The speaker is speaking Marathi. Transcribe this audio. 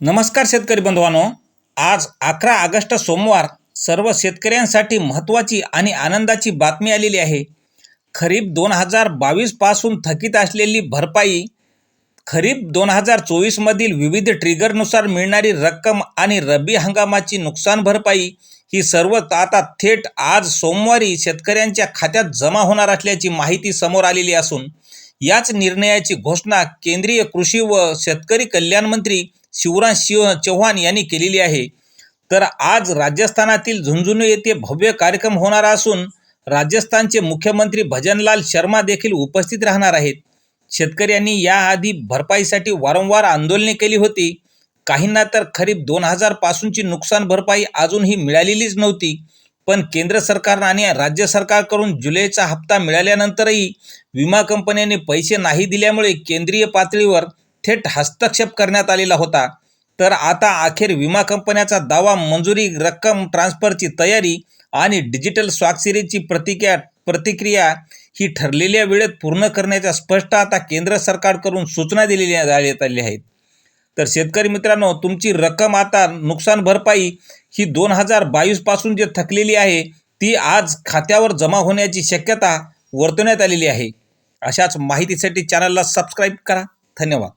नमस्कार शेतकरी बंधवांनो. आज अकरा ऑगस्ट सोमवार सर्व शेतकऱ्यांसाठी महत्त्वाची आणि आनंदाची बातमी आलेली आहे. खरीप दोन हजार बावीसपासून थकीत असलेली भरपाई खरीप दोन हजार चोवीसमधील विविध ट्रिगरनुसार मिळणारी रक्कम आणि रब्बी हंगामाची नुकसान भरपाई ही सर्व आता थेट आज सोमवारी शेतकऱ्यांच्या खात्यात जमा होणार असल्याची माहिती समोर आलेली असून याच निर्णयाची घोषणा केंद्रीय कृषी व शेतकरी कल्याण मंत्री शिवराज शिव चौहान यांनी केलेली आहे. तर आज राजस्थानातील झुंझुनू येथे भव्य कार्यक्रम होणार असून राजस्थानचे मुख्यमंत्री भजनलाल शर्मा देखील उपस्थित राहणार आहेत. शेतकऱ्यांनी याआधी भरपाईसाठी वारंवार आंदोलने केली होती. काहींना तर खरीप दोन हजार पासूनची नुकसान भरपाई अजूनही मिळालेलीच नव्हती. पण केंद्र सरकार आणि राज्य सरकारकडून जुलैचा हप्ता मिळाल्यानंतरही विमा कंपन्यांनी पैसे नाही दिल्यामुळे केंद्रीय पातळीवर थेट हस्तक्षेप करण्यात आलेला होता. तर आता अखेर विमा कंपन्याचा दावा मंजुरी रक्कम ट्रान्सफरची तयारी आणि डिजिटल स्वाक्षरीची प्रतिक्रिया प्रतिक्रिया ही ठरलेल्या वेळेत पूर्ण करण्याच्या स्पष्ट आता केंद्र सरकारकडून सूचना दिलेल्या देण्यात आली आहेत. तर शेतकरी मित्रांनो तुमची रक्कम आता नुकसान भरपाई ही दोन हजार बावीसपासून जे थकलेली आहे ती आज खात्यावर जमा होण्याची शक्यता वर्तवण्यात आलेली आहे. अशाच माहितीसाठी चॅनलला सबस्क्राईब करा. धन्यवाद.